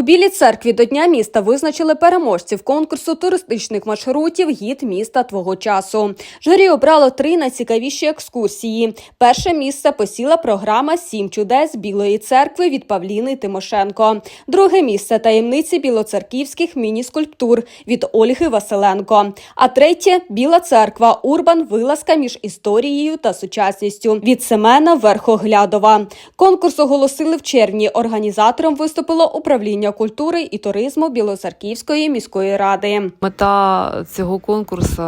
У Білій церкві до Дня міста визначили переможців конкурсу туристичних маршрутів Гід міста твого часу. Журі обрало три найцікавіші екскурсії. Перше місце посіла програма Сім чудес Білої церкви від Павліни Тимошенко. Друге місце таємниці білоцерківських міні-скульптур від Ольги Василенко. А третє Біла церква Урбан вилазка між історією та сучасністю від Семена Верхоглядова. Конкурс оголосили в червні. Організатором виступило управління культури і туризму Білоцерківської міської ради. Мета цього конкурсу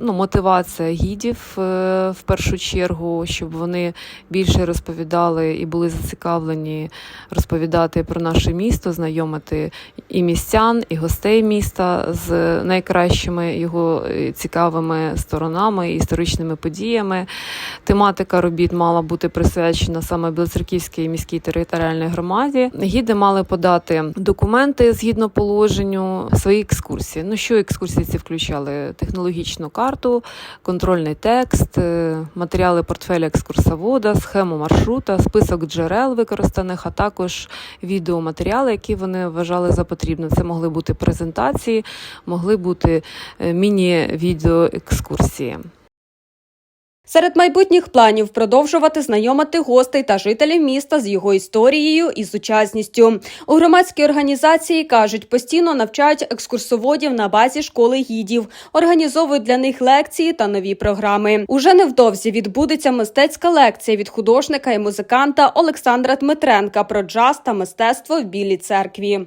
ну, мотивація гідів е, в першу чергу, щоб вони більше розповідали і були зацікавлені розповідати про наше місто, знайомити і містян, і гостей міста з найкращими його е, цікавими сторонами, історичними подіями. Тематика робіт мала бути присвячена саме Білоцерківській міській територіальній громаді. Гіди мали подати документи згідно положенню, свої екскурсії. Ну що екскурсії ці включали? Технологічну карту, контрольний текст, е, матеріали портфеля екскурсовода, схему маршрута, список джерел використаних, а також відеоматеріали, які вони вважали за потрібне. Це могли бути презентації, могли бути е, міні-відеоекскурсії. Серед майбутніх планів продовжувати знайомити гостей та жителів міста з його історією і сучасністю. У громадській організації кажуть, постійно навчають екскурсоводів на базі школи гідів, організовують для них лекції та нові програми. Уже невдовзі відбудеться мистецька лекція від художника і музиканта Олександра Дмитренка про джаз та мистецтво в Білій церкві.